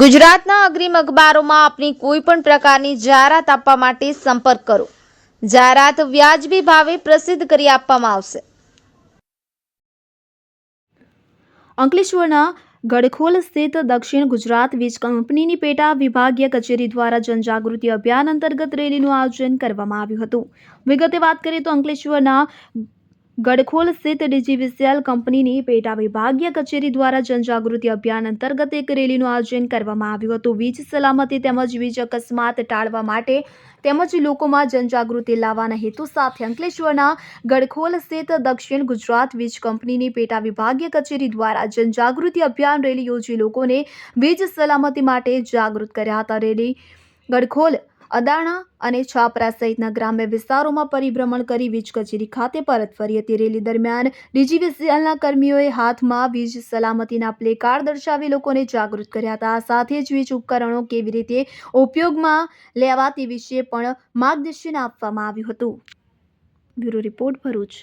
ગુજરાતના અગ્રીમ અખબારોમાં આપની કોઈ પણ પ્રકારની જાહેરાત આપવા માટે સંપર્ક કરો. જાહેરાત વ્યાજબી ભાવે પ્રસિદ્ધ કરી આપવામાં આવશે. અંકલેશ્વરના ગડખોલ સ્થિત દક્ષિણ ગુજરાત વીજ કંપનીની પેટા વિભાગીય કચેરી દ્વારા જનજાગૃતિ અભિયાન અંતર્ગત રેલીનું આયોજન કરવામાં આવ્યું હતું. વિગતે વાત કરીએ તો અંકલેશ્વરના ગડખોલ સ્થિત ડીજીવીસીએલ કંપનીની પેટા વિભાગીય કચેરી દ્વારા જનજાગૃતિ અભિયાન અંતર્ગત એક રેલીનું આયોજન કરવામાં આવ્યું હતું. વીજ સલામતી તેમજ વીજ અકસ્માત ટાળવા માટે તેમજ લોકોમાં જનજાગૃતિ લાવવાના હેતુ સાથે અંકલેશ્વરના ગડખોલ સ્થિત દક્ષિણ ગુજરાત વીજ કંપનીની પેટા વિભાગીય કચેરી દ્વારા જનજાગૃતિ અભિયાન રેલી યોજી લોકોને વીજ સલામતી માટે જાગૃત કર્યા હતા. રેલી ગડખોલ અદાણા અને છાપરા સહિતના ગ્રામ્ય વિસ્તારોમાં પરિભ્રમણ કરી વીજ કચેરી ખાતે પરત ફરી હતી. રેલી દરમિયાન ડીજીવીસીએલના કર્મીઓએ હાથમાં વીજ સલામતીના પ્લે કાર્ડ દર્શાવી લોકોને જાગૃત કર્યા હતા. સાથે જ વીજ ઉપકરણો કેવી રીતે ઉપયોગમાં લેવા તે વિશે પણ માર્ગદર્શન આપવામાં આવ્યું હતું. Bureau report Bharuch.